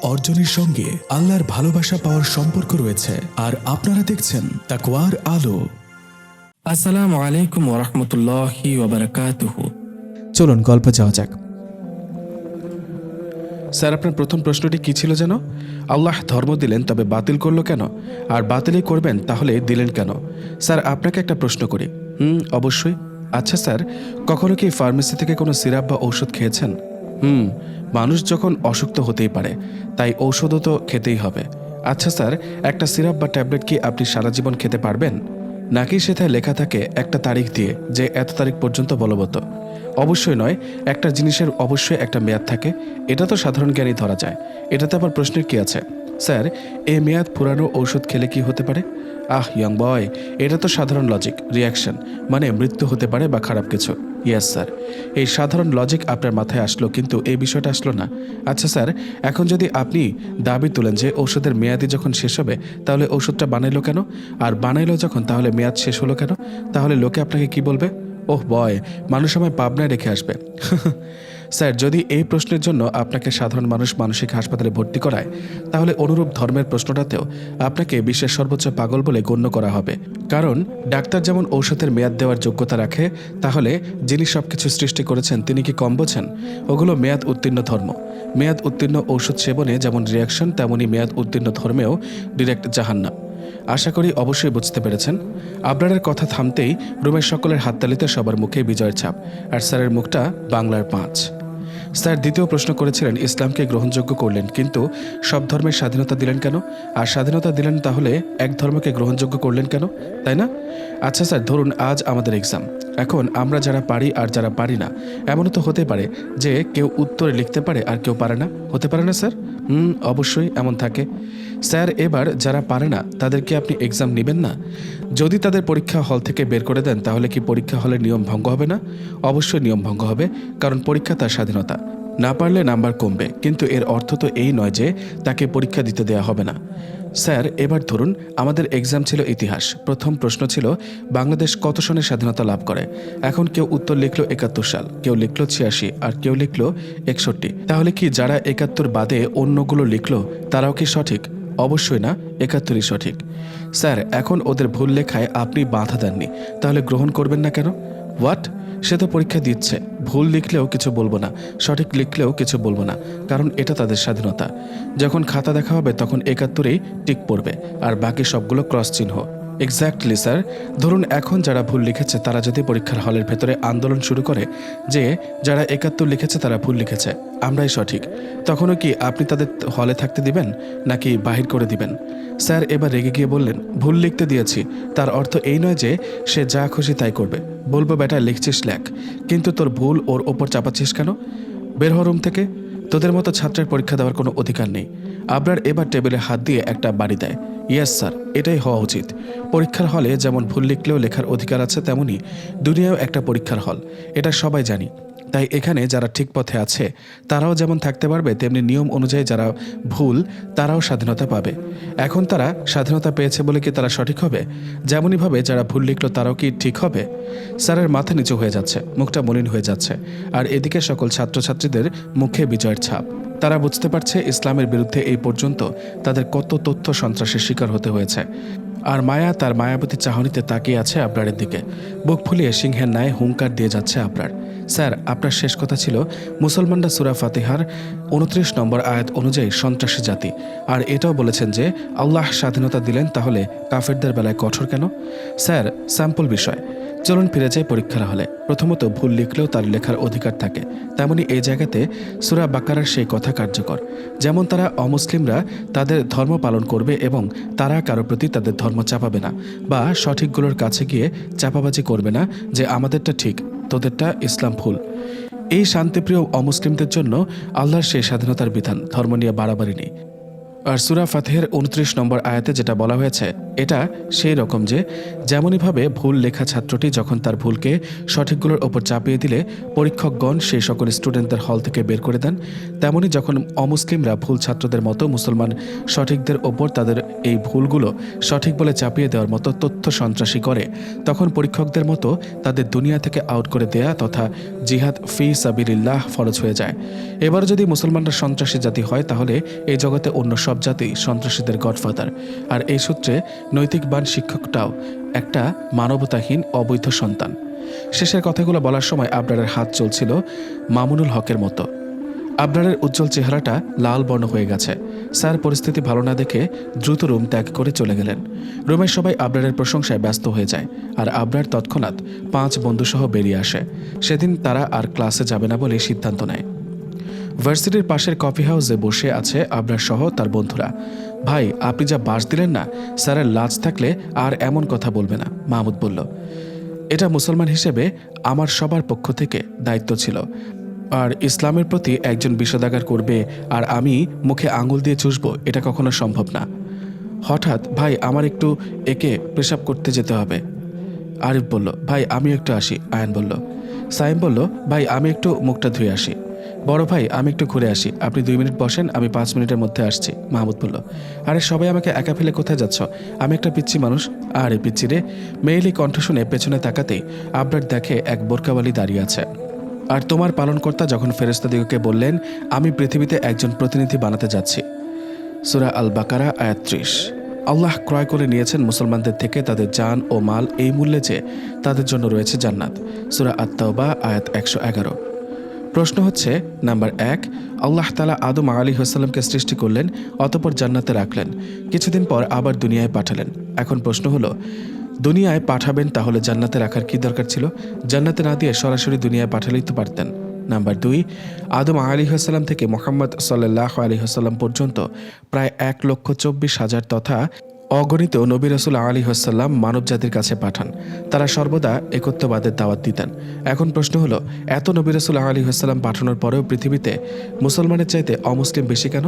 অর্জনের সঙ্গে আল্লাহর ভালোবাসা পাওয়ার সম্পর্ক রয়েছে আর আপনারা দেখছেন তাকওয়ার আলো। আসসালামু আলাইকুম ওরহমতুল্লাহি ওবরাকাতুহু চলুন গল্প যাওয়া যাক। স্যার আপনার প্রথম প্রশ্নটি কি ছিল যেন? আল্লাহ ধর্ম দিলেন তবে বাতিল করল কেন? আর বাতিলই করবেন তাহলে দিলেন কেন? স্যার আপনাকে একটা প্রশ্ন করি। হুম অবশ্যই। আচ্ছা স্যার কখনো কি ফার্মেসি থেকে কোনো সিরাপ বা ঔষধ খেয়েছেন? হুম, মানুষ যখন অসুস্থ হতেই পারে, তাই ঔষধও তো খেতেই হবে। আচ্ছা স্যার, একটা সিরাপ বা ট্যাবলেট কি আপনি সারা জীবন খেতে পারবেন? নাকি সেটায় লেখা থাকে একটা তারিখ দিয়ে, যে এত তারিখ পর্যন্ত বলবৎ? অবশ্যই নয়, একটা জিনিসের অবশ্যই একটা মেয়াদ থাকে, এটা তো সাধারণ জ্ঞানই ধরা যায়। এটাতে আবার প্রশ্নের কি আছে? স্যার এই মেয়াদ পুরানো ঔষধ খেলে কি হতে পারে? আহ, ইয়ং বয়, এটা তো সাধারণ লজিক রিয়াকশন মানে মৃত্যু হতে পারে বা খারাপ কিছু। ইয়েস স্যার এই সাধারণ লজিক আপনার মাথায় আসলো, কিন্তু এই বিষয়টা আসলো না। আচ্ছা স্যার এখন যদি আপনি দাবি তুলেন যে ওষুধের মেয়াদি যখন শেষ হবে, তাহলে ওষুধটা বানাইলো কেন? আর বানাইলো যখন, তাহলে মেয়াদ শেষ হলো কেন? তাহলে লোকে আপনাকে কি বলবে? ওহ বয় মানুষ আমায় পাবনায় রেখে আসবে। স্যার, যদি এই প্রশ্নের জন্য আপনাকে সাধারণ মানুষ মানসিক হাসপাতালে ভর্তি করায়, তাহলে অনুরূপ ধর্মের প্রশ্নটাতেও আপনাকে বিশ্বের সর্বোচ্চ পাগল বলে গণ্য করা হবে। কারণ, ডাক্তার যেমন ঔষধের মেয়াদ দেওয়ার যোগ্যতা রাখে, তাহলে যিনি সবকিছু সৃষ্টি করেছেন, তিনি কি কম বোঝেন? ওগুলো মেয়াদ উত্তীর্ণ ধর্ম। মেয়াদ উত্তীর্ণ ঔষধ সেবনে যেমন রিয়াকশন তেমনই মেয়াদ উত্তীর্ণ ধর্মেও ডিরেক্ট জাহান্নাম। আশা করি অবশ্যই বুঝতে পেরেছেন। আবরারের কথা থামতেই রুমের সকলের হাততালিতে সবার মুখে বিজয়ের ছাপ। আর স্যারের মুখটা বাংলার পাঁচ। স্যার দ্বিতীয় প্রশ্ন করেছিলেন, ইসলামকে গ্রহণযোগ্য করলেন, কিন্তু সব ধর্মের স্বাধীনতা দিলেন কেন? আর স্বাধীনতা দিলেন তাহলে এক ধর্মকে গ্রহণযোগ্য করলেন কেন? তাই না? আচ্ছা স্যার, ধরুন আজ আমাদের এক্সাম। এখন আমরা যারা পারি আর যারা পারি না, এমনও তো হতে পারে যে কেউ উত্তরে লিখতে পারে আর কেউ পারে না। হতে পারে না স্যার? হুম, অবশ্যই এমন থাকে। স্যার, এবার যারা পারে না, তাদেরকে আপনি এক্সাম নেবেন না। যদি তাদের পরীক্ষা হল থেকে বের করে দেন, তাহলে কি পরীক্ষা হলের নিয়ম ভঙ্গ হবে না? অবশ্যই নিয়ম ভঙ্গ হবে, কারণ পরীক্ষা তার স্বাধীনতা। না পারলে নাম্বার কমবে, কিন্তু এর অর্থ তো এই নয় যে তাকে পরীক্ষা দিতে দেওয়া হবে না। স্যার, এবার ধরুন, আমাদের এক্সাম ছিল ইতিহাস। প্রথম প্রশ্ন ছিল, বাংলাদেশ কত সনে স্বাধীনতা লাভ করে? এখন কেউ উত্তর লিখলো একাত্তর সাল, কেউ লিখলো ছিয়াশি, আর কেউ লিখলো একষট্টি। তাহলে কি যারা একাত্তর বাদে অন্যগুলো লিখলো, তারাও কি সঠিক? অবশ্যই না, একাত্তরই সঠিক। স্যার, এখন ওদের ভুল লেখায় আপনি বাধা দেননি, তাহলে গ্রহণ করবেন না কেন? হোয়াট সে তো পরীক্ষা দিচ্ছে, ভুল লিখলেও কিছু বলব না, সঠিক লিখলেও কিছু বলব না, কারণ এটা তাদের স্বাধীনতা। যখন খাতা দেখা হবে, তখন একাত্তরেই টিক পড়বে, আর বাকি সবগুলো ক্রস চিহ্ন। এক্স্যাক্টলি স্যার ধরুন, এখন যারা ভুল লিখেছে, তারা যদি পরীক্ষার হলের ভেতরে আন্দোলন শুরু করে যে, যারা একাত্তর লিখেছে, তারা ভুল লিখেছে। আমরাই সঠিক। তখনও কি আপনি তাদের হলে থাকতে দিবেন, নাকি বাহির করে দিবেন? স্যার, এবার রেগে গিয়ে বললেন, ভুল লিখতে দিয়েছি। তার অর্থ এই নয় যে, সে যা খুশি তাই করবে। বলব, বেটা, লিখছিস লেখ। কিন্তু তোর ভুল ওর ওপর চাপাচ্ছিস কেন? বের হ রুম থেকে। তোদের মতো ছাত্রের পরীক্ষা দেওয়ার কোনো অধিকার নেই। আবরার এবার টেবিলে হাত দিয়ে একটা বাড়ি দেয়। ইয়াস, স্যার, এটাই হওয়া উচিত। পরীক্ষার হলে যেমন ভুল লিখলেও লেখার অধিকার আছে, তেমনি দুনিয়াও একটা পরীক্ষার হল। এটা সবাই জানি। তাই এখানে যারা ঠিক পথে আছে, তারাও যেমন থাকতে পারবে, তেমনি নিয়ম অনুযায়ী যারা ভুল, তারাও স্বাধীনতা পাবে। এখন তারা স্বাধীনতা পেয়েছে বলে কি তারা সঠিক হবে? যেমনইভাবে যারা ভুল লিখলো তারাও কি ঠিক হবে? স্যারের মাথা নিচু হয়ে যাচ্ছে, মুখটা মলিন হয়ে যাচ্ছে, আর এদিকে সকল ছাত্রছাত্রীদের মুখে বিজয়ের ছাপ। তারা বুঝতে পারছে ইসলামের বিরুদ্ধে এই পর্যন্ত তাদের কত তথ্য সন্ত্রাসের শিকার হতে হয়েছে। আর মায়া তার মায়াবতী চাহনিতে তাকিয়ে আছে আবরারের দিকে। বুক ফুলিয়ে সিংহের ন্যায় হুঙ্কার দিয়ে যাচ্ছে আবরার। স্যার, আপনার শেষ কথা ছিল মুসলমানরা সুরা ফাতিহার উনত্রিশ নম্বর আয়াত অনুযায়ী সন্ত্রাসী জাতি। আর এটাও বলেছেন যে, আল্লাহ স্বাধীনতা দিলেন তাহলে কাফেরদের বেলায় কঠোর কেন? স্যার, স্যাম্পল বিষয়। চলুন ফিরে যাই পরীক্ষার হলে। প্রথমত ভুল লিখলেও তার লেখার অধিকার থাকে। তেমনি এই জায়গাতে সুরা বাকারার সেই কথা কার্যকর। যেমন তারা অমুসলিমরা তাদের ধর্ম পালন করবে এবং তারা কারও প্রতি তাদের ধর্ম চাপাবে না বা সঠিকগুলোর কাছে গিয়ে চাপাবাজি করবে না যে, আমাদেরটা ঠিক। তোদেরটা ইসলাম ভুল এই শান্তিপ্রিয় অমুসলিমদের জন্য আল্লাহর সেই স্বাধীনতার বিধান ধর্ম নিয়ে বাড়াবাড়ি নেই। আর সুরা ফাতেহের উনত্রিশ নম্বর আয়াতে যেটা বলা হয়েছে এটা সেই রকম যে যেমনইভাবে ভুল লেখা ছাত্রটি যখন তার ভুলকে সঠিকগুলোর ওপর চাপিয়ে দিলে পরীক্ষকগণ সেই সকল স্টুডেন্টদের হল থেকে বের করে দেন তেমনি যখন অমুসলিমরা ভুল ছাত্রদের মতো মুসলমান সঠিকদের ওপর তাদের এই ভুলগুলো সঠিক বলে চাপিয়ে দেওয়ার মতো তথ্য সন্ত্রাসী করে, তখন পরীক্ষকদের মতো তাদের দুনিয়া থেকে আউট করে দেয়া তথা জিহাদ ফি সাবিরিল্লাহ ফরজ হয়ে যায়। এবার যদি মুসলমানরা সন্ত্রাসী জাতি হয় তাহলে এই জগতে অন্য সব জাতি সন্ত্রাসীদের গডফাদার। আর এই সূত্রে নৈতিকবান শিক্ষকটাও একটা মানবতাহীন অবৈধ সন্তান। শেষের কথাগুলো বলার সময় আবরারের হাত চলছিল মামুনুল হকের মতো। আবরারের উজ্জ্বল চেহারাটা লাল বর্ণ হয়ে গেছে। স্যার, পরিস্থিতি ভালো না দেখে দ্রুত রুম ত্যাগ করে চলে গেলেন। রুমের সবাই আবরারের প্রশংসায় ব্যস্ত হয়ে যায় আর আবরার তৎক্ষণাৎ পাঁচ বন্ধুসহ বেরিয়ে আসে। সেদিন তারা আর ক্লাসে যাবে না বলে সিদ্ধান্ত নেয়। ভার্সিটির পাশের কফি হাউসে বসে আছে আবরার সহ তার বন্ধুরা। ভাই, আপনি যা বাস দিলেন না, স্যারের লাজ থাকলে আর এমন কথা বলবে না, মাহমুদ বলল। এটা মুসলমান হিসেবে আমার সবার পক্ষ থেকে দায়িত্ব ছিল। আর ইসলামের প্রতি একজন বিষোদাগার করবে আর আমি মুখে আঙুল দিয়ে চুষবো, এটা কখনো সম্ভব না। হঠাৎ, ভাই, আমার একটু একে পেশাব করতে যেতে হবে। আরিফ বলল, ভাই আমি একটু আসি, আয়ন বলল। সাইম বলল, ভাই, আমি একটু মুখটা ধুয়ে আসি। বড় ভাই, আমি একটু ঘুরে আসি। আপনি দুই মিনিট বসেন, আমি পাঁচ মিনিটের মধ্যে আসছি, মাহমুদ বলল। আরে, সবাই আমাকে একা ফেলে কোথায় যাচ্ছ? আমি একটা পিচ্ছি মানুষ। আরে, পিচ্ছি রে। মেয়েলি কণ্ঠ শুনে পেছনে তাকাতেই আবরার দেখে এক বোরকাওয়ালি দাঁড়িয়ে আছে। আর তোমার পালনকর্তা যখন ফেরেস্তাদিগকে বললেন, আমি পৃথিবীতে একজন প্রতিনিধি বানাতে যাচ্ছি। সুরা আল বাকারা আয়াত ত্রিশ। আল্লাহ ক্রয় করে নিয়েছেন মুসলমানদের থেকে তাদের জান ও মাল এই মূল্যে যে তাদের জন্য রয়েছে জান্নাত। সুরা আত্মাওবা আয়াত একশো এগারো। প্রশ্ন হচ্ছে, নাম্বার এক, আল্লাহ তালা আদম আলী হাসাল্লামকে সৃষ্টি করলেন, অতপর জান্নাতে রাখলেন, কিছুদিন পর আবার দুনিয়ায় পাঠালেন। এখন প্রশ্ন হলো, দুনিয়ায় পাঠাবেন তাহলে জান্নাতে রাখার কি দরকার ছিল? জান্নাতে না দিয়ে সরাসরি দুনিয়ায় পাঠালেই তো পারতেন। নাম্বার দুই, আদম আলী হাসাল্লাম থেকে মোহাম্মদ সাল্লাহ আলী হাসাল্লাম পর্যন্ত প্রায় এক লক্ষ চব্বিশ হাজার তথা অগণিত নবী রসুল আলী হাসাল্লাম মানব জাতির কাছে পাঠান। তারা সর্বদা একত্ববাদের দাওয়াত দিতেন। এখন প্রশ্ন হলো, এত নবী রসুল আলী হাসাল্লাম পাঠানোর পরেও পৃথিবীতে মুসলমানের চাইতে অমুসলিম বেশি কেন?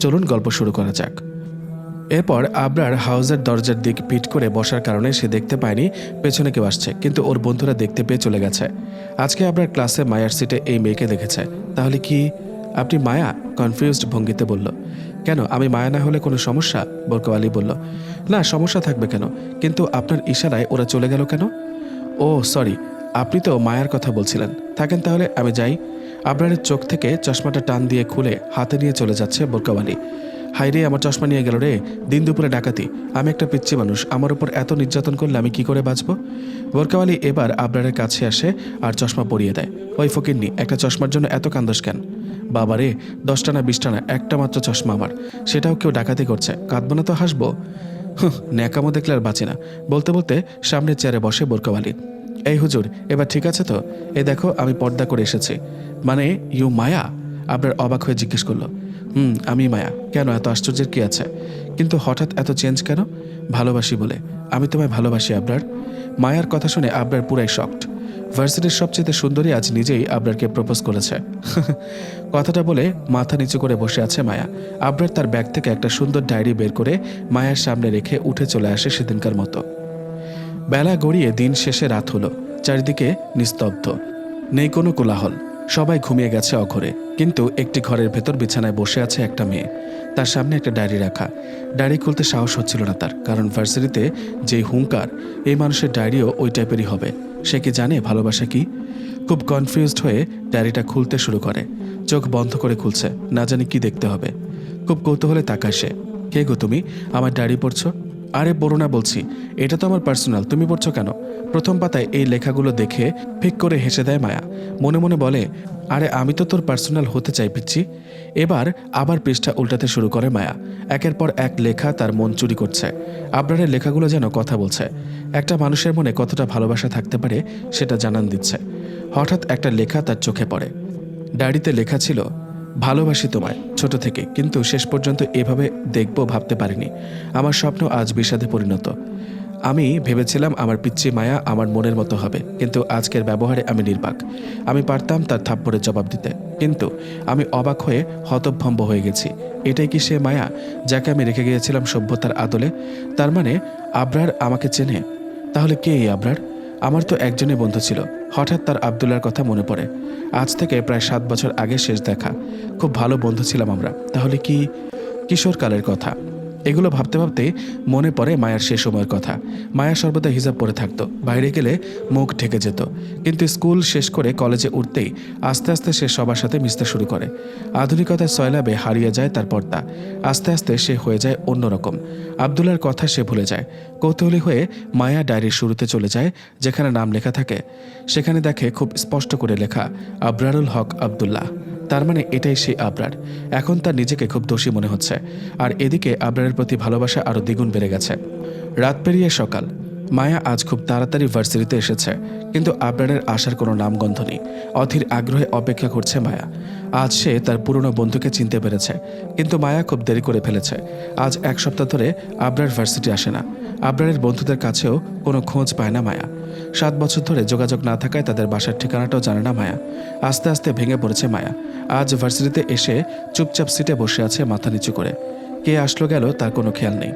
চলুন গল্প শুরু করা যাক। এরপর আবরার হাউজের দরজার দিক পিট করে বসার কারণে সে দেখতে পায়নি, পেছনে কেউ আসছে, কিন্তু ওর বন্ধুরা দেখতে পেয়ে চলে গেছে। আজকে আবরার ক্লাসে মায়ার সিটে এই মেয়েকে দেখেছে। তাহলে কি আপনি মায়া? কনফিউজড ভঙ্গিতে বলল। কেন? আমি মায়া না হলে কোনো সমস্যা? বোরকাওয়ালি বলল, না, সমস্যা থাকবে কেন? কিন্তু আপনার ইশারায় ওরা চলে গেল কেন? ও, সরি, আপনি তো মায়ার কথা বলছিলেন। থাকেন তাহলে, আমি যাই। আবরারের চোখ থেকে চশমাটা টান দিয়ে খুলে হাতে নিয়ে চলে যাচ্ছে বোরকাওয়ালি হাই রে, আমার চশমা নিয়ে গেল রে। দিন দুপুরে ডাকাতি। আমি একটা পিচ্ছি মানুষ। আমার উপর এত নির্যাতন করলে আমি কি করে বাঁচবো? বোরকাওয়ালি এবার আবরারের কাছে আসে আর চশমা পরিয়ে দেয়। ওই ফকিরনি একটা চশমার জন্য এত কান্দস কেন? বাবা রে, দশটা না বিশটা না, একটা মাত্র চশমা আমার। সেটাও কেউ ডাকাতি করছে, কাঁদবো না তো হাসবো? ন্যাকামো দেখলে আর বাঁচি না। বলতে বলতে সামনের চেয়ারে বসে বোরকাওয়ালি এই হুজুর, এবার ঠিক আছে তো? এ দেখো, আমি পর্দা করে এসেছি। মানে ইউ মায়া? আপনার অবাক হয়ে জিজ্ঞেস করল। হুম, আমি মায়া। কেন, এত আশ্চর্যের কি আছে? কিন্তু হঠাৎ এত চেঞ্জ কেন? ভালোবাসি বলে। আমি তোমায় ভালোবাসি, আবরার। মায়ার কথা শুনে আবরার পুরাই শকড। ভার্সিটির সবচেয়ে সুন্দরী আজ নিজেই আবরারকে প্রপোজ করেছে। কথাটা বলে মাথা নিচু করে বসে আছে মায়া। আবরার তার ব্যাগ থেকে একটা সুন্দর ডায়েরি বের করে মায়ার সামনে রেখে উঠে চলে আসে সেদিনকার মতো। বেলা গড়িয়ে দিন শেষে রাত হলো। চারিদিকে নিস্তব্ধ। নেই কোনো কোলাহল। সবাই ঘুমিয়ে গেছে অঘরে। কিন্তু একটি ঘরের ভেতর বিছানায় বসে আছে একটা মেয়ে। তার সামনে একটা ডায়েরি রাখা। ডায়েরি খুলতে সাহস হচ্ছিল না তার, কারণ ভার্সিটিতে যে হুঙ্কার, এই মানুষের ডায়েরিও ওই টাইপেরই হবে। সে কি জানে ভালোবাসা কি? খুব কনফিউজড হয়ে ডায়েরিটা খুলতে শুরু করে। চোখ বন্ধ করে খুলছে, না জানি কি দেখতে হবে। খুব কৌতূহলে তাকায় সে। কে গো তুমি? আমার ডায়েরি পড়ছো? আরে পড়ো না বলছি, এটা তো আমার পার্সোনাল তুমি পড়ছো কেন? প্রথম পাতায় এই লেখাগুলো দেখে ফিক করে হেসে দেয় মায়া। মনে মনে বলে, আরে আমি তো তোর পার্সোনাল হতে চাই পিচ্ছি। এবার আবার পৃষ্ঠা উল্টাতে শুরু করে মায়া। একের পর এক লেখা তার মন চুরি করছে। আবরারের লেখাগুলো যেন কথা বলছে। একটা মানুষের মনে কতটা ভালোবাসা থাকতে পারে সেটা জানান দিচ্ছে। হঠাৎ একটা লেখা তার চোখে পড়ে। ডায়েরিতে লেখা ছিল ভালোবাসি তোমায়, ছোট থেকে, কিন্তু শেষ পর্যন্ত এভাবে দেখব, ভাবতে পারিনি। আমার স্বপ্ন আজ বিষাদে পরিণত। আমি ভেবেছিলাম আমার পিচ্ছি মায়া আমার মনের মতো হবে, কিন্তু আজকের ব্যবহারে আমি নির্বাক। আমি পারতাম তার থাপ্পড়ের জবাব দিতে, কিন্তু আমি অবাক হয়ে হতভম্ব হয়ে গেছি। এটাই কি সে মায়া যাকে আমি রেখে গিয়েছিলাম সভ্যতার আদলে? তার মানে আবরার আমাকে চেনে। তাহলে কে এই আবরার? আমার তো একজনই বন্ধু ছিল। হঠাৎ তার আবদুল্লার কথা মনে পড়ে। আজ থেকে প্রায় সাত বছর আগে শেষ দেখা। খুব ভালো বন্ধু ছিলাম আমরা। তাহলে কি কিশোরকালের কথা? এগুলো ভাবতে ভাবতে মনে পড়ে মায়ার সে সময়ের কথা। মায়া সর্বদা হিজাব পরে থাকতো, বাইরে গেলে মুখ ঢেকে যেত। কিন্তু স্কুল শেষ করে কলেজে উঠতেই আস্তে আস্তে সে সবার সাথে মিশতে শুরু করে। আধুনিকতার সয়লাবে হারিয়ে যায় তার পর্দা। আস্তে আস্তে সে হয়ে যায় অন্যরকম। আবদুল্লার কথা সে ভুলে যায়। কৌতূহলী হয়ে মায়া ডায়েরির শুরুতে চলে যায়, যেখানে নাম লেখা থাকে। সেখানে দেখে খুব স্পষ্ট করে লেখা, আবরারুল হক আবদুল্লাহ। তার মানে এটাই সেই আবরার। এখন তার নিজেকে খুব দোষী মনে হচ্ছে। আর এদিকে আবরারের প্রতি ভালোবাসা আরও দ্বিগুণ বেড়ে গেছে। রাত পেরিয়ে সকাল। মায়া আজ খুব তাড়াতাড়ি ভার্সিটিতে এসেছে, কিন্তু আবরারের আসার কোনো নামগন্ধ নেই। অধীর আগ্রহে অপেক্ষা করছে মায়া। আজ সে তার পুরনো বন্ধুকে চিনতে পেরেছে, কিন্তু মায়া খুব দেরি করে ফেলেছে। আজ এক সপ্তাহ ধরে আবরার ভার্সিটি আসে না। আবরারের বন্ধুদের কাছেও কোনো খোঁজ পায় না মায়া। সাত বছর ধরে যোগাযোগ না থাকায় তাদের বাসার ঠিকানাটাও জানে না মায়া। আস্তে আস্তে ভেঙে পড়েছে মায়া। আজ ভার্সিটিতে এসে চুপচাপ সিটে বসে আছে মাথা নিচু করে। কে আসলো গেল তার কোনো খেয়াল নেই।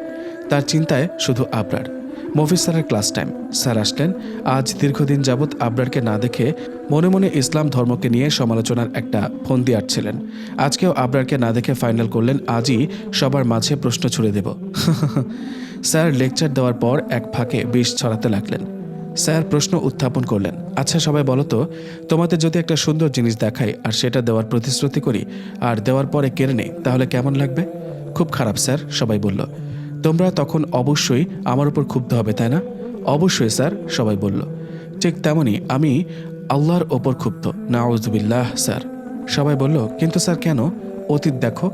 তার চিন্তায় শুধু আবরার। মফিজ স্যারের ক্লাস টাইম। স্যার আসলেন। আজ দীর্ঘদিন যাবৎ আবরারকে না দেখে মনে মনে ইসলাম ধর্মকে নিয়ে সমালোচনার একটা ফন্দি আটছিলেন। আজকেও আবরারকে না দেখে ফাইনাল করলেন, আজই সবার মাঝে প্রশ্ন ছুড়ে দেব। স্যার লেকচার দেওয়ার পর এক ফাঁকে বিষ ছড়াতে লাগলেন। স্যার প্রশ্ন উত্থাপন করলেন। আচ্ছা সবাই বলো তো, তোমাদের যদি একটা সুন্দর জিনিস দেখাই আর সেটা দেওয়ার প্রতিশ্রুতি করি আর দেওয়ার পরে কেড়ে নেই, তাহলে কেমন লাগবে? খুব খারাপ, স্যার, সবাই বলল। তোমরা তখন অবশ্যই আমার উপর ক্ষুব্ধ হবে, তাই না? অবশ্যই, স্যার, সবাই বলল। ঠিক তেমনই আমি আল্লাহর ওপর ক্ষুব্ধ। নাউজবিল্লাহ স্যার। সবাই বলল, কিন্তু স্যার কেন? অতীত দেখো,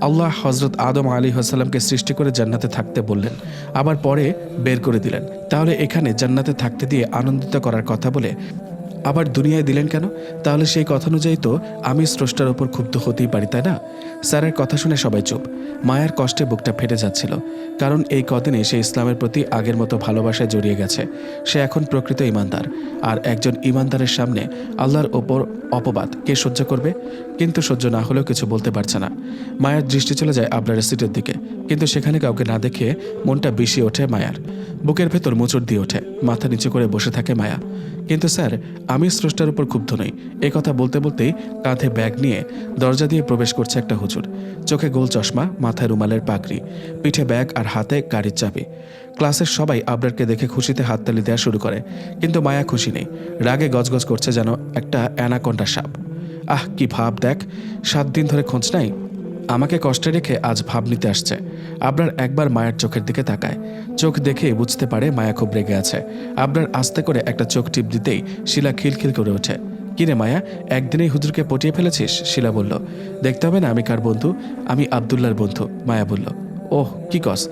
আল্লাহ হজরত আদম আলী হাসাল্লামকে সৃষ্টি করে জান্নাতে থাকতে বললেন, আবার পরে বের করে দিলেন। তাহলে এখানে জান্নাতে থাকতে দিয়ে আনন্দিত করার কথা বলে আবার দুনিয়ায় দিলেন কেন? তাহলে সেই কথা অনুযায়ী তো আমি স্রষ্টার ওপর ক্ষুব্ধ হতেই পারি, তাই না? স্যারের কথা শুনে সবাই চুপ। মায়ের কষ্টে বুকটা ফেটে যাচ্ছিল, কারণ এই কদিনে সে ইসলামের প্রতি আগের মতো ভালোবাসায় জড়িয়ে গেছে। সে এখন প্রকৃত ইমানদার, আর একজন ইমানদারের সামনে আল্লাহর ওপর অপবাদ। কে সহ্য করবে? কিন্তু সহ্য না হলেও কিছু বলতে পারছে না। মায়ের দৃষ্টি চলে যায় আবলারের সিটের দিকে, কিন্তু সেখানে কাউকে না দেখে মনটা বেশি ওঠে মায়ার। বুকের ভেতর মোচড় দিয়ে ওঠে, মাথা নিচু করে বসে থাকে মায়া। কিন্তু স্যার আমি স্রষ্টার উপর ক্ষুব্ধ নই। এ কথা বলতে বলতেই কাঁধে ব্যাগ নিয়ে দরজা দিয়ে প্রবেশ করছে একটা হুজুর। চোখে গোল চশমা, মাথায় রুমালের পাগড়ি, পিঠে ব্যাগ আর হাতে গাড়ির চাবি। ক্লাসের সবাই আবরারকে দেখে খুশিতে হাততালি দেওয়া শুরু করে, কিন্তু মায়া খুশি নেই। রাগে গজগজ করছে যেন একটা অ্যানাকন্ডা সাপ। আহ, কি ভাব দেখ, সাত দিন ধরে খোঁজ নাই? আমাকে কষ্টে রেখে আজ ভাব নিতে আসছে। আবরার একবার মায়ের চোখের দিকে তাকায়। চোখ দেখে বুঝতে পারে মায়া খুব রেগে আছে। আবরার আস্তে করে একটা চোখ টিপ দিতেই শিলা খিলখিল করে ওঠে। কিরে মায়া একদিনেই হুজুরকে পটিয়ে ফেলেছিস? শিলা বলল। দেখতে হবে না, আমি কার বন্ধু? আমি আবদুল্লার বন্ধু, মায়া বলল। ওহ, কি কস?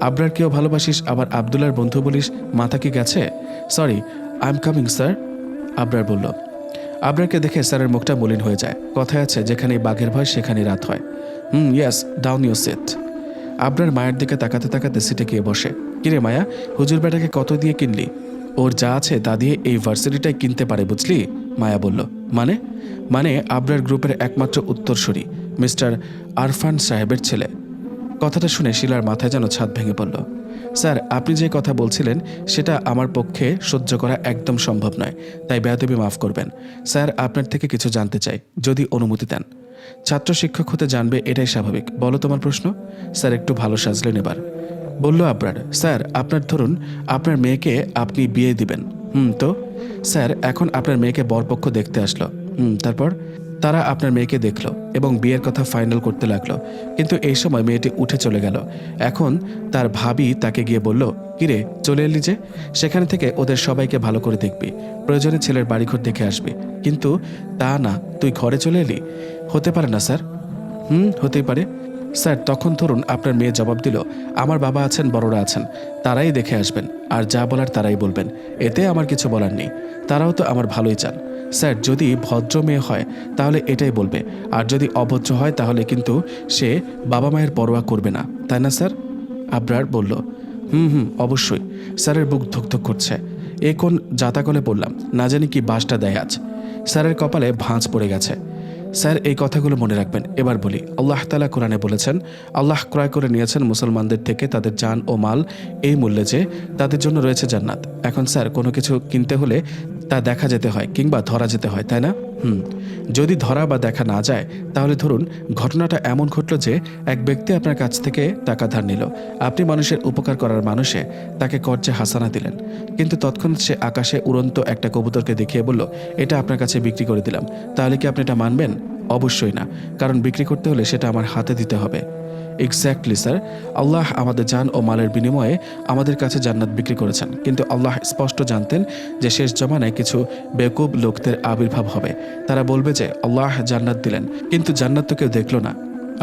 আবরার কেউ ভালোবাসিস, আবার আবদুল্লার বন্ধু বলিস, মাথা কি গেছে? Sorry, I am coming, sir, Abrar বলল। আবরারকে দেখে স্যারের মুখটা মলিন হয়ে যায়। কথায় আছে যেখানে বাঘের ভয় সেখানে রাত হয়। হুম yes down you set Abrar মায়ের দিকে তাকাতে তাকাতে সিটে গিয়ে বসে। কিরে মায়া, হুজুর বেটাকে কত দিয়ে কিনলি? ওর যা আছে তা দিয়ে এই ভার্সিটিটাই কিনতে পারে, বুঝলি? মায়া বলল। মানে? মানে আবরার গ্রুপের একমাত্র উত্তরসূরি, মিস্টার আরফান সাহেবের ছেলে। কথাটা শুনে শিলার মাথায় যেন ছাদ ভেঙে পড়ল। স্যার, আপনি যে কথা বলছিলেন, সেটা আমার পক্ষে সহ্য করা একদম সম্ভব নয়। তাই বেয়াদবি মাফ করবেন। স্যার, আপনার থেকে কিছু জানতে চাই। যদি অনুমতি দেন। ছাত্র শিক্ষক হতে জানবে এটাই স্বাভাবিক। বলো তোমার প্রশ্ন? স্যার, একটু ভালো সাজলেন এবার বলল আবরার, স্যার, আপনার ধরুন, আপনার মেয়েকে আপনি বিয়ে দিবেন। হুম, তো? স্যার, এখন আপনার মেয়েকে বরপক্ষ দেখতে আসলো। হুম, তারপর? তারা আপনার মেয়েকে দেখল এবং বিয়ের কথা ফাইনাল করতে লাগল। কিন্তু এই সময় মেয়েটি উঠে চলে গেল। এখন তার ভাবি তাকে গিয়ে বলল, কিরে, চলে এলি যে? সেখানে থেকে ওদের সবাইকে ভালো করে দেখবি। প্রয়োজনে ছেলের বাড়িঘর দেখে আসবি। কিন্তু তা না, তুই ঘরে চলে এলি? হতে পারে না, স্যার। হুম, হতেই পারে। স্যার, তখন ধরুন আপনার মেয়ে জবাব দিল, আমার বাবা আছেন, বড়রা আছেন, তারাই দেখে আসবেন। আর যা বলার তারাই বলবেন। এতে আমার কিছু বলার নেই। তারাও তো আমার ভালোই চান। স্যার, যদি ভদ্র মেয়ে হয়, তাহলে এটাই বলবে। আর যদি অভদ্র হয়, তাহলে কিন্তু সে বাবা মায়ের পরোয়া করবে না। তাই না, স্যার? আবরার বলল, হুম হুম, অবশ্যই। স্যারের বুক ধকধক করছে। এ কোন জাতাকলে পড়লাম। না জানি কি বাসটা দেয় আজ। স্যারের কপালে ভাঁজ পড়ে গেছে। স্যার, এই কথাগুলো মনে রাখবেন। এবার বলি, আল্লাহ তালা কোরআনে বলেছেন, আল্লাহ ক্রয় করে নিয়েছেন মুসলমানদের থেকে তাদের যান ও মাল, এই মূল্যে যে তাদের জন্য রয়েছে জান্নাত। এখন স্যার, কোনো কিছু কিনতে হলে তা দেখা যেতে হয় কিংবা ধরা যেতে হয়, তাই না? হুম। যদি ধরা বা দেখা না যায়, তাহলে ধরুন ঘটনাটা এমন ঘটল যে এক ব্যক্তি আপনার কাছ থেকে টাকা ধার নিল। আপনি মানুষের উপকার করার মানুষে তাকে কর্জে হাসানা দিলেন। কিন্তু তৎক্ষণাৎ সে আকাশে উড়ন্ত একটা কবুতরকে দেখিয়ে বলল, এটা আপনার কাছে বিক্রি করে দিলাম। তাহলে কি আপনি এটা মানবেন? অবশ্যই না। কারণ বিক্রি করতে হলে সেটা আমার হাতে দিতে হবে। এক্স্যাক্টলি স্যার আল্লাহ আমাদের জান ও মালের বিনিময়ে আমাদের কাছে জান্নাত বিক্রি করেছেন। কিন্তু আল্লাহ স্পষ্ট জানতেন যে শেষ জমানায় কিছু বেকুব লোকদের আবির্ভাব হবে। তারা বলবে যে, আল্লাহ জান্নাত দিলেন। কিন্তু জান্নাত তো কেউ দেখল না।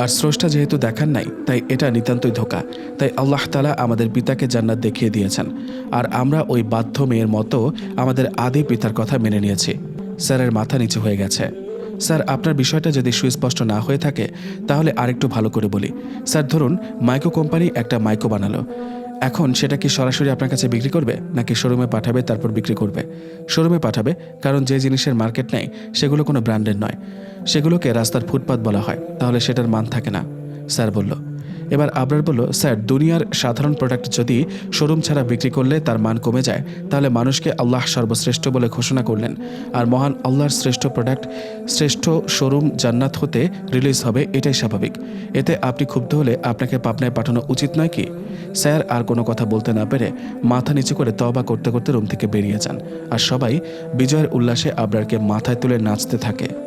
আর স্রষ্টা যেহেতু দেখান নাই, তাই এটা নিতান্তই ধোকা। তাই আল্লাহ তালা আমাদের পিতাকে জান্নাত দেখিয়ে দিয়েছেন। আর আমরা ওই বাধ্য মেয়ের মতো আমাদের আদি পিতার কথা মেনে নিয়েছি। স্যারের মাথা নিচু হয়ে গেছে। স্যার, আপনার বিষয়টা যদি সুস্পষ্ট না হয়ে থাকে, তাহলে আরেকটু ভালো করে বলি। স্যার, ধরুন মাইক্রো কোম্পানি একটা মাইক্রো বানালো। এখন সেটা কি সরাসরি আপনার কাছে বিক্রি করবে, নাকি শোরুমে পাঠাবে, তারপর বিক্রি করবে? শোরুমে পাঠাবে, কারণ যে জিনিসের মার্কেট নেই, সেগুলো কোনো ব্র্যান্ডের নয়। সেগুলোকে রাস্তার ফুটপাত বলা হয়, তাহলে সেটার মান থাকে না, স্যার বলল। এবার আবরার বলল, স্যার, দুনিয়ার সাধারণ প্রোডাক্ট যদি শোরুম ছাড়া বিক্রি করলে তার মান কমে যায়, তাহলে মানুষকে আল্লাহ সর্বশ্রেষ্ঠ বলে ঘোষণা করলেন। আর মহান আল্লাহর শ্রেষ্ঠ প্রোডাক্ট শ্রেষ্ঠ শোরুম জান্নাত হতে রিলিজ হবে, এটাই স্বাভাবিক। এতে আপনি ক্ষুব্ধ হলে আপনাকে পাবনায় পাঠানো উচিত নয় কি? স্যার, আর কোনো কথা বলতে না পেরে মাথা নিচু করে তবা করতে করতে রুম থেকে বেরিয়ে যান। আর সবাই বিজয়ের উল্লাসে আবরারকে মাথায় তুলে নাচতে থাকে।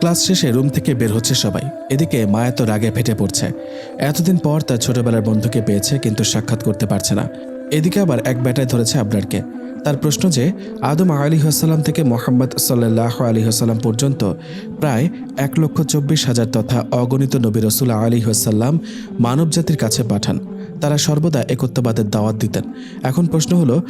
ক্লাস শেষে রুম থেকে বের হচ্ছে সবাই। এদিকে মায়া তো রাগে ফেটে পড়ছে। এতদিন পর তার ছোটবেলার বন্ধুকে পেয়েছে, কিন্তু সাক্ষাৎ করতে পারছে না। এদিকে আবার এক ব্যাটায় ধরেছে আবরারকে। তার প্রশ্ন যে, আদম আলী হাসাল্লাম থেকে মোহাম্মদ সাল্লাহ আলী হাসাল্লাম পর্যন্ত প্রায় এক লক্ষ চব্বিশ হাজার তথা অগণিত নবী রসুল আলী হাসাল্লাম মানব জাতির কাছে পাঠান। তারা সর্বদা একত্ববাদের দাওয়াত দিতেন। এখন প্রশ্ন হলো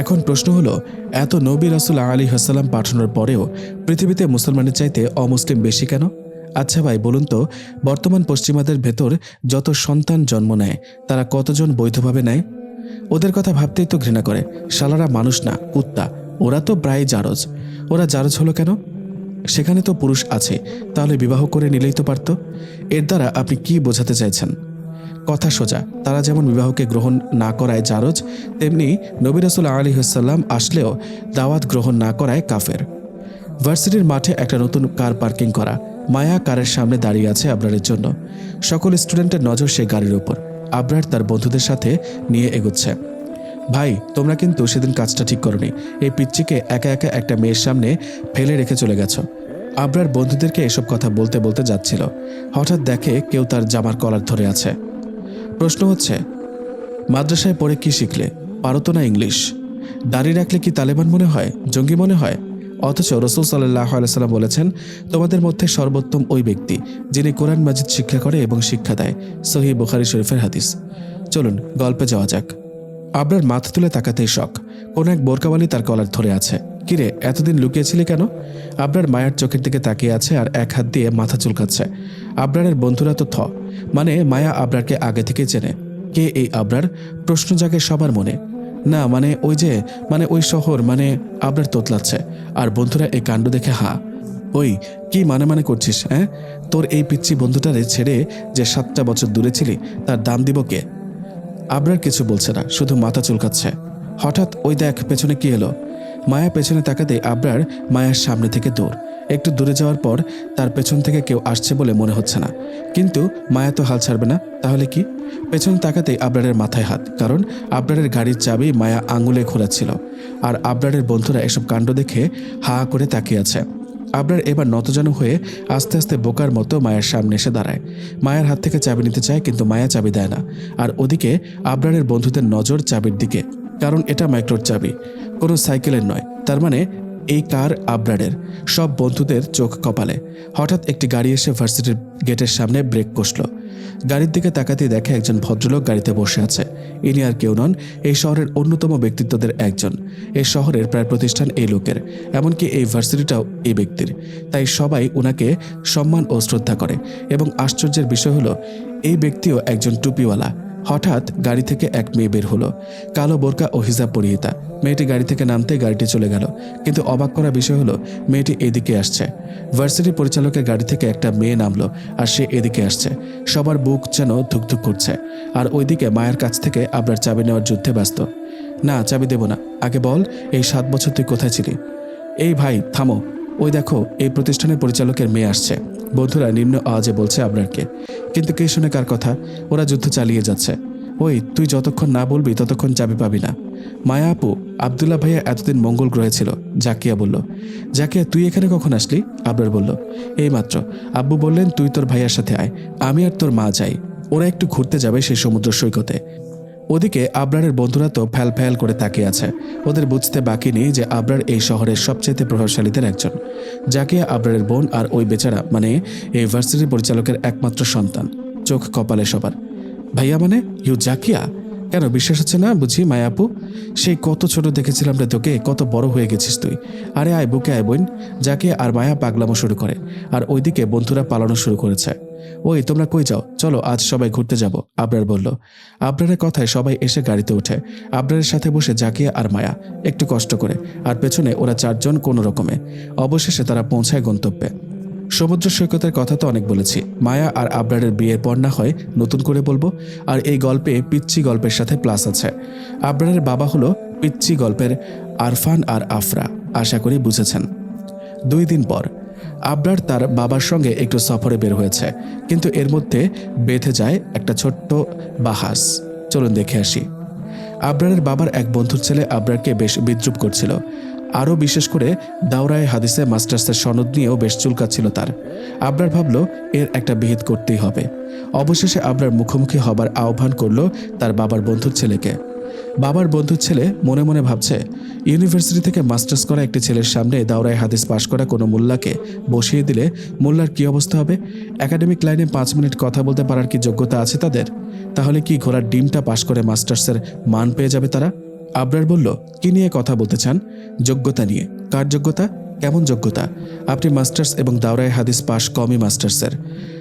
এখন প্রশ্ন হলো, এত নবী রাসুল আলী হাসালাম পাঠানোর পরেও পৃথিবীতে মুসলমানের চাইতে অমুসলিম বেশি কেন? আচ্ছা ভাই, বলুন তো, বর্তমান পশ্চিমাদের ভেতর যত সন্তান জন্ম নেয়, তারা কতজন বৈধভাবে নেয়? ওদের কথা ভাবতেই তো ঘৃণা করে, শালারা মানুষ না, কুত্তা, ওরা তো প্রায় জারজ। ওরা জারজ হলো কেন? সেখানে তো পুরুষ আছে, তাহলে বিবাহ করে নিলেই তো পারত। এর দ্বারা আপনি কি বোঝাতে চাইছেন? কথা সোজা। তারা যেমন বিবাহকে গ্রহণ না করায় জারজ, তেমনি নবী রাসুল আলী হাসাল্লাম আসলেও দাওয়াত গ্রহণ না করায় কাফের। ভার্সিটির মাঠে একটা নতুন কার পার্কিং করা। মায়া কারের সামনে দাঁড়িয়ে আছে আবরারের জন্য। সকল স্টুডেন্টের নজর সেই গাড়ির ওপর আবরার তার বন্ধুদের সাথে নিয়ে এগোচ্ছে। ভাই, তোমরা কিন্তু সেদিন কাজটা ঠিক করনি। এই পিচ্চিকে একা একা একটা মেয়ের সামনে ফেলে রেখে চলে গেছো। আবরার বন্ধুদেরকে এসব কথা বলতে বলতে যাচ্ছিল। হঠাৎ দেখে কেউ তার জামার কলার ধরে আছে। প্রশ্ন হচ্ছে, মাদ্রাসায় পড়ে কি শিখলে? পারো তো না ইংলিশ। দাঁড়িয়ে রাখলে কি তালেবান মনে হয়? জঙ্গি মনে হয়? অথচ রসুল সাল্লাহ আলাইসাল্লাম বলেছেন, তোমাদের মধ্যে সর্বোত্তম ওই ব্যক্তি যিনি কোরআন মাজিদ শিক্ষা করে এবং শিক্ষা দেয়। সহি বুখারি শরীফের হাদিস। চলুন, গল্পে যাওয়া যাক। আবরার মাথা তুলে তাকাতেই শখ। কোন এক বোরকাওয়ালি তার কলার ধরে আছে। কিরে, এতদিন লুকিয়েছিলে কেন? আবরার মায়ার চোখের দিকে তাকিয়ে আছে আর এক হাত দিয়ে মাথা চুলকাচ্ছে। আবরারের বন্ধুরা তো থ মানে মায়া আবরারকে আগে থেকে চেনে। কে এই আবরার প্রশ্ন জাগে সবার মনে। না মানে ওই যে মানে ওই শহর মানে আবরার তোতলাচ্ছে। আর বন্ধুরা এই কাণ্ড দেখে হা। ওই, কি মানে মানে করছিস হ্যাঁ? তোর এই পিচ্ছি বন্ধুটারে ছেড়ে যে সাতটা বছর দূরে ছিলি, তার দাম দিব কে? আবরার কিছু বলছে না, শুধু মাথা চুলকাচ্ছে। হঠাৎ ওই দেখ, পেছনে কি এলো? মায়া পেছনে তাকাতে আবরার মায়ার সামনে থেকে দৌড় একটু দূরে যাওয়ার পর তার পেছন থেকে কেউ আসছে বলে মনে হচ্ছে না। কিন্তু মায়া তো হাল ছাড়বে না, তাহলে কি? পেছন তাকাতেই আবরারের মাথায় হাত, কারণ আবরারের গাড়ির চাবি মায়া আঙুলে ঘোরাচ্ছিল। আর আবরারের বন্ধুরা এসব কাণ্ড দেখে হা করে তাকিয়ে আছে। আবরার এবার নতজানু হয়ে আস্তে আস্তে বোকার মতো মায়ের সামনে এসে দাঁড়ায়। মায়ের হাত থেকে চাবি নিতে চায়, কিন্তু মায়া চাবি দেয় না। আর ওদিকে আবরারের বন্ধুদের নজর চাবির দিকে, কারণ এটা মাইক্রোর চাবি। কোনো সাইকেলের নয়, তার মানে এই কার আবরারের। সব বন্ধুদের চোখ কপালে। হঠাৎ একটি গাড়ি এসে ভার্সিটির গেটের সামনে ব্রেক কষল। গাড়ির দিকে তাকাতেই দেখে একজন ভদ্রলোক গাড়িতে বসে আছে। ইনি আর কেউ নন, এই শহরের অন্যতম ব্যক্তিত্বদের একজন। এই শহরের প্রায় প্রতিষ্ঠান এই লোকের, এমনকি এই ভার্সিটিটাও এই ব্যক্তির। তাই সবাই ওনাকে সম্মান ও শ্রদ্ধা করে। এবং আশ্চর্যের বিষয় হলো, এই ব্যক্তিও একজন টুপিওয়ালা। হঠাৎ গাড়ি থেকে এক মেয়ে বের হলো। কালো বোরকা ও হিজাব পরিহিতা। মেয়েটি গাড়ি থেকে নামতে গাড়িটি চলে গেল। কিন্তু অবাক করা বিষয় হলো, মেয়েটি এদিকে আসছে। ভার্সিটি পরিচালকের গাড়ি থেকে একটা মেয়ে নামলো আর সে এদিকে আসছে। সবার বুক যেন ধুকধুক করছে। আর ওইদিকে মায়ের কাছ থেকে আবরার চাবি নেওয়ার যুদ্ধে ব্যস্ত। না, চাবি দেব না। আগে বল, এই সাত বছর তুই কোথায় ছিলি? এই ভাই, থামো। ওই দেখো, এই প্রতিষ্ঠানের পরিচালকের মেয়ে আসছে। বন্ধুরা, নিম্ন আওয়াজে বলছে আবরারকে। কিন্তু কে শুনে কার কথা? ওরা যুদ্ধ চালিয়ে যাচ্ছে। ওই, তুই যতক্ষণ না বলবি, ততক্ষণ চাবি পাবি না। মায়া আপু, আবদুল্লাহ ভাইয়া এতদিন মঙ্গল গ্রহে ছিল। জাকিয়া বলল, জাকিয়া, তুই এখানে কখন আসলি? আবরার বলল, এই মাত্র। আব্বু বললেন, তুই তোর ভাইয়ার সাথে আয়। আমি আর তোর মা যাই। ওরা একটু ঘুরতে যাবে সেই সমুদ্র সৈকতে। ওদিকে আবরারের বন্ধুরা তো ফ্যাল ফ্যাল করে তাকিয়ে আছে। ওদের বুঝতে বাকি নেই যে আবরার এই শহরের সবচেয়ে প্রভাবশালীদের একজন, যাকে আবরারের বোন আর ওই বেচারা মানে এই ভার্সিটির পরিচালকের একমাত্র সন্তান। চোখ কপালে সবার। ভাইয়া মানে? ইউ জাকিয়া? কেন, বিশ্বাস হচ্ছে না বুঝি, মায়াপু? সেই কত ছোট দেখেছিলাম রে তোকে, কত বড় হয়ে গেছিস তুই। আরে আয়, বুকে আয় বোন। যাকে আর মায়া পাগলামো শুরু করে, আর ওইদিকে বন্ধুরা পালানো শুরু করেছে। ওই, তোমরা কই যাও? চলো, আজ সবাই ঘুরতে যাব, আবরার বলল। আবরারের কথায় সবাই এসে গাড়িতে ওঠে আবরারের সাথে বসে জাকিয়া আর মায়া। একটু কষ্ট করে। আর পেছনে ওরা চারজন কোনো রকমে। অবশেষে তারা পৌঁছায় গন্তব্যে। সমুদ্র সৈকতের কথা তো অনেক বলেছি। মায়া আর আবরারের বিয়ের পর না হয় নতুন করে বলব। আর এই গল্পে পিচ্ছি গল্পের সাথে প্লাস আছে। আবরারের বাবা হলো পিচ্ছি গল্পের আরফান আর আফরা। আশা করি বুঝেছেন। দুই দিন পর। আবরার তার বাবার সঙ্গে একটু সফরে বের হয়েছে, কিন্তু এর মধ্যে বেঁধে যায় একটা ছোট্ট বাহাস। চলুন দেখে আসি। আবরারের বাবার এক বন্ধুর ছেলে আবরারকে বেশ বিদ্রুপ করছিল। আরও বিশেষ করে দাওরায় হাদিসে মাস্টার্সের সনদ নিয়েও বেশ চুলকাচ্ছিল তার। আবরার ভাবল, এর একটা বিহিত করতেই হবে। অবশেষে আবরার মুখোমুখি হবার আহ্বান করল তার বাবার বন্ধুর ছেলেকে। বাবার বন্ধুর ছেলে মনে মনে ভাবছে, ইউনিভার্সিটি থেকে মাস্টার্স করা একটি ছেলের সামনে দাওরায় হাদিস পাশ করা কোনো মোল্লাকে বসিয়ে দিলে মোল্লার কি অবস্থা হবে? একাডেমিক লাইনে পাঁচ মিনিট কথা বলতে পারার কি যোগ্যতা আছে তাদের? তাহলে কি ঘোড়ার ডিমটা পাশ করে মাস্টার্সের মান পেয়ে যাবে তারা? আবরার বলল, কি নিয়ে কথা বলতে চান? যোগ্যতা নিয়ে। কার যোগ্যতা? কেমন যোগ্যতা? আপনি মাস্টার্স এবং দাওরায় হাদিস পাশ কমই মাস্টার্সের।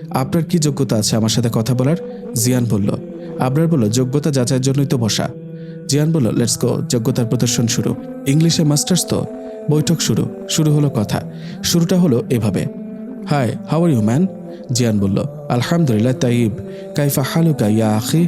আপনার কি যোগ্যতা আছে আমার সাথে কথা বলার? জিয়ান বলল। আবরার বলল, যোগ্যতা যাচাইয়ের জন্যই তো বসা। জিয়ান বলল লেটস গো যোগ্যতার প্রদর্শন শুরু। ইংলিশে মাস্টার্স তো, বৈঠক শুরু শুরু হলো কথা, শুরুটা হলো এভাবে। Hi how are you man Zian বলল, আলহামদুলিল্লাহ তাইব কাইফা হালুকা ইয়া আখি?